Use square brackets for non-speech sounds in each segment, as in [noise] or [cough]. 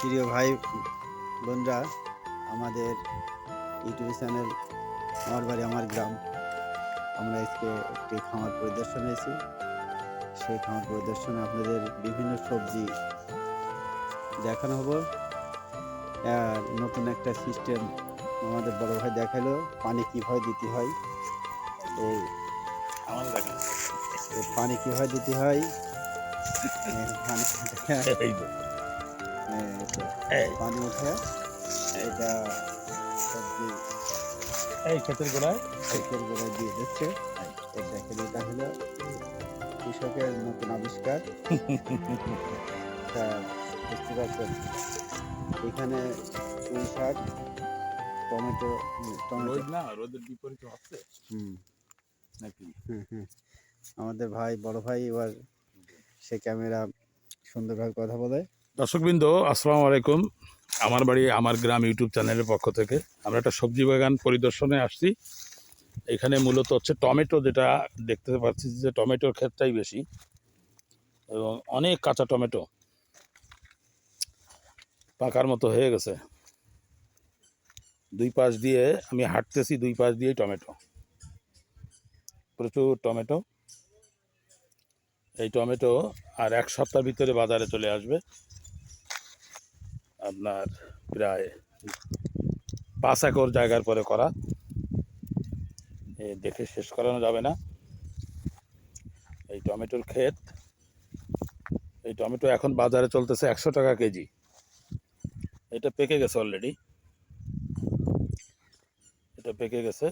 প্রিয় ভাই বোনরা আমাদের ইউটিউব চ্যানেল আমার বাড়ি আমার গ্রাম। আমরা আজকে একটি খামার পরিদর্শনে এসেছি সেই খামার পরিদর্শনে আপনাদের বিভিন্ন সবজি দেখানো হব। আর নতুন একটা সিস্টেম আমাদের বড় ভাই দেখাল পানি কীভাবে দিতে হয়। এই পানি কীভাবে দিতে হয়। [laughs] পানি উঠে এটা সবজি। এই ক্ষেতের গোড়ায়। ক্ষেতের গোড়ায় দিয়ে দিচ্ছে। দেখেন এটা হলো কৃষকের নতুন আবিষ্কার। তা বুঝতে পারছেন? এখানে পুঁই শাক টমেটো না রোদের বিপরীত হচ্ছে। হুম। নাকি? হুম, হুম। আমাদের ভাই বড় ভাই এবার সে ক্যামেরা সুন্দরভাবে কথা বলে। দর্শকবৃন্দ, আসসালামু আলাইকুম। আমার বাড়ি, আমার গ্রাম ইউটিউব চ্যানেলের পক্ষ থেকে আমরা একটা সবজি বাগান পরিদর্শনে আসছি। এখানে মূলত হচ্ছে টমেটো যেটা দেখতে পাচ্ছি যে টমেটোর ক্ষেতটাই বেশি এবং অনেক কাঁচা টমেটো পাকার মতো হয়ে গেছে। দুই পাশ দিয়ে আমি হাঁটতেছি, দুই পাশ দিয়েই টমেটো। প্রচুর টমেটো। এই টমেটো আর এক সপ্তাহের ভিতরে বাজারে চলে আসবে। আপনার প্রায় পাঁচ একর জায়গার পরে করা। দেখে শেষ করানো যাবে না। এই টমেটোর ক্ষেত, এই টমেটো এখন বাজারে চলতেছে একশো টাকা কেজি। এটা পেকে গেছে অলরেডি এটা পেকে গেছে।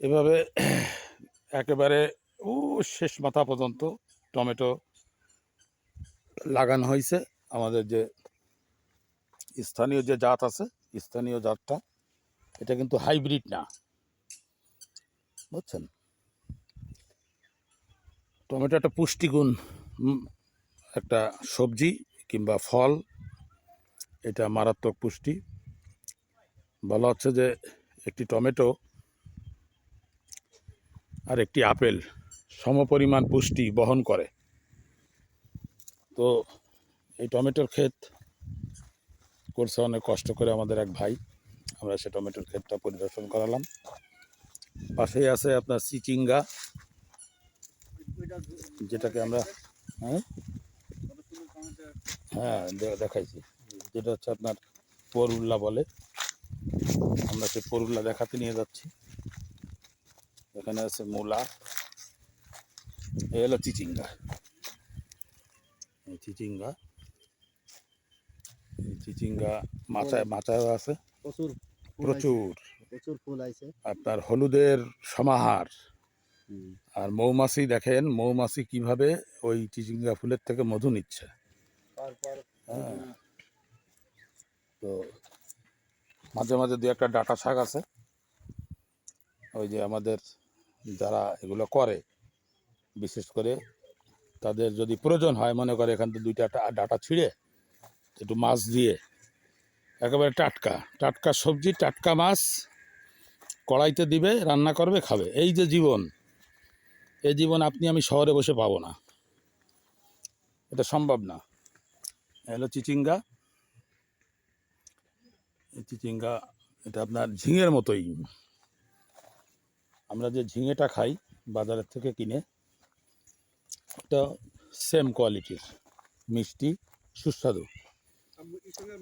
এভাবে একেবারে ও শেষ মাথা পর্যন্ত টমেটো লাগানো হয়েছে। আমাদের যে স্থানীয় যে জাত আছে, স্থানীয় জাতটা, এটা কিন্তু হাইব্রিড না। বুঝছেন? টমেটো একটা পুষ্টিগুণ একটা সবজি কিংবা ফল, এটা মারাত্মক পুষ্টি। বলা হচ্ছে যে একটি টমেটো আর একটি আপেল সমপরিমাণ পুষ্টি বহন করে। তো এই টমেটোর ক্ষেত করছে অনেক কষ্ট করে আমাদের এক ভাই। আমরা সে টমেটোর ক্ষেতটা পরিদর্শন করালাম। পাশেই আছে আপনার চিচিঙ্গা যেটাকে আমরা হ্যাঁ? হ্যাঁ দেখাইছি। যেটা হচ্ছে আপনার পরুল্লা বলে। আমরা সেই পরুল্লা দেখাতে নিয়ে যাচ্ছি। এখানে আছে মূলা। এ হলো চিচিঙ্গা চিচিঙ্গা চিচিঙ্গা মাচায় মাচায় আছে। প্রচুর প্রচুর। প্রচুর ফুল আছে। আপনার হলুদের সমাহার। আর মৌমাছি দেখেন মৌমাছি কীভাবে ওই চিচিঙ্গা ফুলের থেকে মধু নিচ্ছে। হ্যাঁ। তো মাঝে মাঝে দু একটা ডাটা শাক আছে। ওই যে আমাদের যারা এগুলো করে বিশেষ করে তাদের যদি প্রয়োজন হয় মনে করে এখান থেকে দুইটা ডাটা ছিঁড়ে একটু মাছ দিয়ে। একেবারে টাটকা। টাটকা সবজি, টাটকা মাছ। কড়াইতে দিবে, রান্না করবে, খাবে। এই যে জীবন, এই জীবন আপনি আমি শহরে বসে পাবো না। এটা সম্ভব না। হলো চিচিঙ্গা। চিচিঙ্গা, এটা আপনার ঝিঙের মতোই। আমরা যে ঝিঙেটা খাই বাজারের থেকে কিনে, এটা সেম কোয়ালিটির মিষ্টি, সুস্বাদু।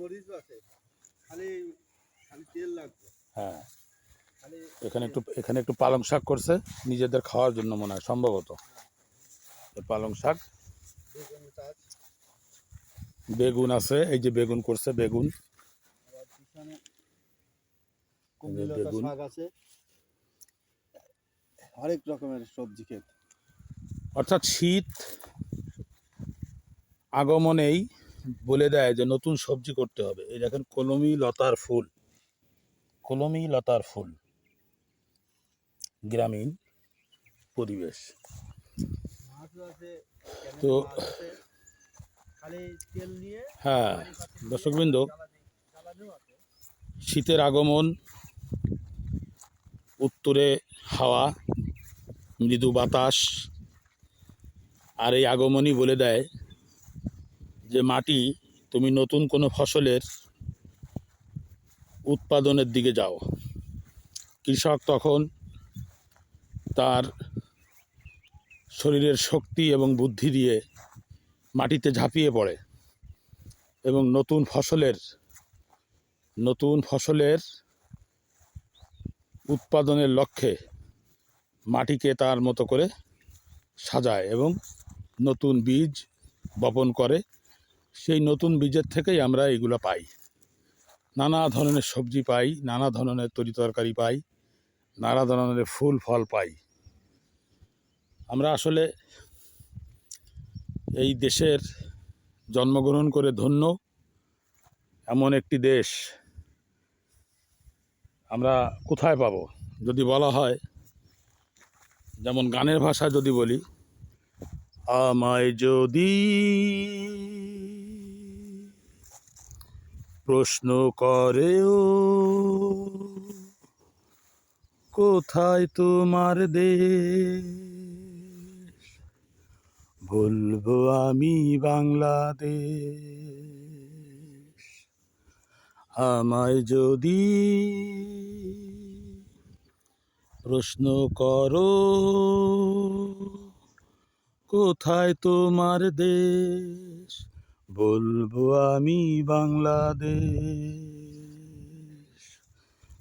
মরিচ আছে। খালি খালি তেল লাগবে। হ্যাঁ। এখানে একটু এখানে একটু পালং শাক করছে নিজেদের খাওয়ার জন্য মনে হয় সম্ভবত। এই পালং শাক। বেগুন আছে এই যে বেগুন করছে বেগুন। বেগুন। আছে। হরেক রকমের সবজি ক্ষেত। অর্থাৎ শীত আগমনেই বলে দেয় যে নতুন সবজি করতে হবে। এই দেখেন, কলমি, লতার ফুল। কলমি, লতার ফুল। গ্রামীণ পরিবেশ। তো হ্যাঁ দর্শকবৃন্দ, শীতের আগমন, উত্তরে হাওয়া, মৃদু বাতাস, আর এই আগমনই বলে দেয় যে মাটি তুমি নতুন কোনো ফসলের উৎপাদনের দিকে যাও। কৃষক তখন তার শরীরের শক্তি এবং বুদ্ধি দিয়ে মাটিতে ঝাঁপিয়ে পড়ে এবং নতুন ফসলের নতুন ফসলের উৎপাদনের লক্ষ্যে মাটিকে তার মতো করে সাজায় এবং নতুন বীজ বপন করে। সেই নতুন বীজের থেকেই আমরা এগুলো পাই। নানা ধরনের সবজি পাই, নানা ধরনের তরিতরকারি পাই, নানা ধরনের ফুল, ফল পাই। আমরা আসলে এই দেশের জন্মগ্রহণ করে ধন্য। এমন একটি দেশ আমরা কোথায় পাব? যদি বলা হয়, যেমন গানের ভাষা যদি বলি, আমায় যদি প্রশ্ন করে ও কোথায় তোমার দেশ? বলব আমি বাংলাদেশ। আমায় যদি প্রশ্ন করো, কোথায় তোমার দেশ? বলব আমি বাংলাদেশ।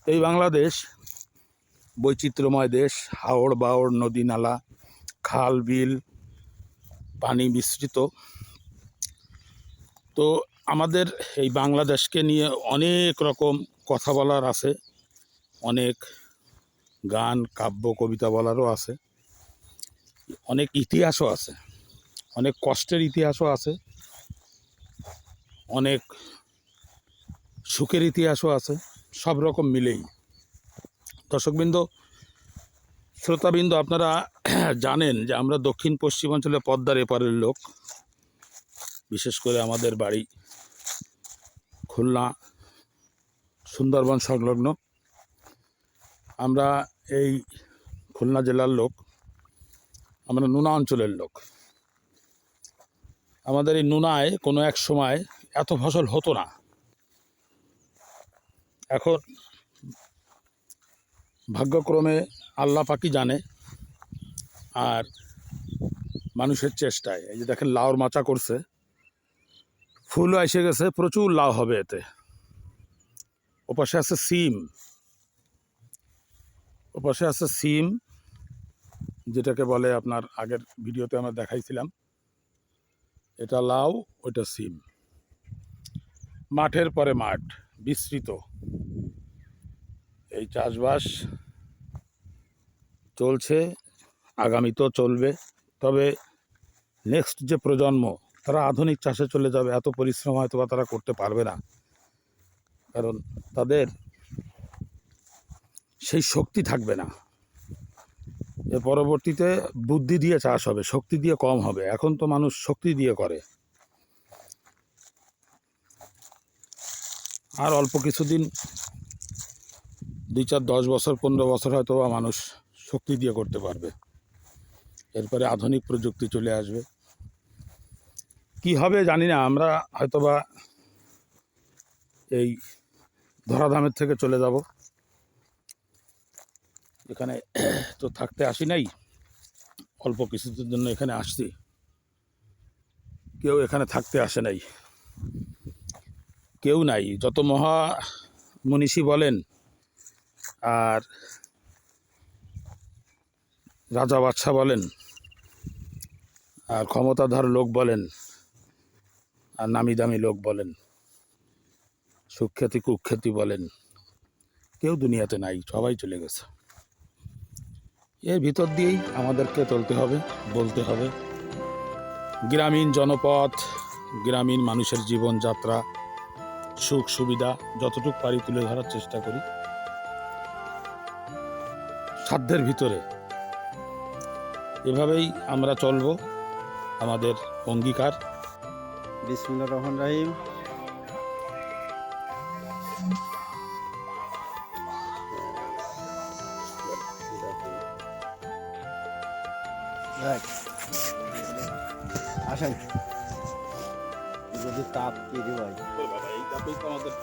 এই বাংলাদেশ, বৈচিত্র্যময় দেশ, হাওড় বাওড় নদী নালা, খাল, বিল, পানি মিশ্রিত তো আমাদের এই বাংলাদেশকে নিয়ে অনেক রকম কথা বলার আছে, অনেক গান, কাব্য, কবিতা বলারও আছে, অনেক ইতিহাসও আছে, অনেক কষ্টের ইতিহাসও আছে। অনেক সুখের ইতিহাসও আছে, সব রকম মিলেই। দর্শকবৃন্দ, শ্রোতাবৃন্দ, আপনারা জানেন যে আমরা দক্ষিণ পশ্চিমাঞ্চলে পদ্মার এপারের লোক। বিশেষ করে আমাদের বাড়ি খুলনা, সুন্দরবন সংলগ্ন। আমরা এই খুলনা জেলার লোক, আমরা নুনা অঞ্চলের লোক। আমাদের এই নুনায় কোনো এক সময় এত ফসল হতো না। এখন ভাগ্যক্রমে আল্লাহ পাকি জানে আর মানুষের চেষ্টায়। এই যে দেখেন লাউর মাচা করছে। ফুলও এসে গেছে, প্রচুর লাউ হবে এতে। ওপাশে আছে সিম। ওপাশে আছে সিম, যেটাকে বলে আপনার আগের ভিডিওতে আমরা দেখাইছিলাম। এটা লাউ ওইটা সিম। মাঠের পরে মাঠ, বিস্তৃত। এই চাষবাস চলছে আগামীতেও চলবে। তবে নেক্সট যে প্রজন্ম, তারা আধুনিক চাষে চলে যাবে, এত পরিশ্রম হয়তো বা তারা করতে পারবে না। কারণ তাদের সেই শক্তি থাকবে না। এর পরবর্তীতে বুদ্ধি দিয়ে চাষ হবে, শক্তি দিয়ে কম হবে। এখন তো মানুষ শক্তি দিয়ে করে। আর অল্প কিছুদিন, দুই চার দশ বছর, পনেরো বছর হয়তো মানুষ শক্তি দিয়ে করতে পারবে। এরপরে আধুনিক প্রযুক্তি চলে আসবে। কি হবে জানি না, আমরা হয়তোবা এই ধরাধামের থেকে চলে যাব। এখানে তো থাকতে আসি নাই, অল্প কিছুদিনের জন্য এখানে আসছি। কেউ এখানে থাকতে আসে নাই। কেউ নাই, যত মহা মনীষী বলেন আর রাজা বাদশাহ বলেন আর ক্ষমতাধর লোক বলেন আর নামি দামি লোক বলেন, সুখ্যাতি কুখ্যাতি বলেন, কেউ দুনিয়াতে নাই, সবাই চলে গেছে। এর ভিতর দিয়েই আমাদেরকে চলতে হবে, বলতে হবে। গ্রামীণ জনপথ, গ্রামীণ মানুষের জীবনযাত্রা সুখ সুবিধা যতটুকু পারি তুলে ধরার চেষ্টা করি। সাধ্যের ভিতরে এভাবেই আমরা চলব আমাদের অঙ্গীকার। বিসমুল্লাহ রহমান রাহিম। আসেন। যদি তাপ কি রে তো আমাদের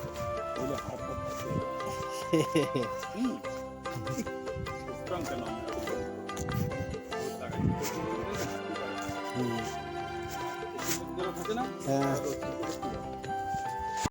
কেন থাকে না হ্যাঁ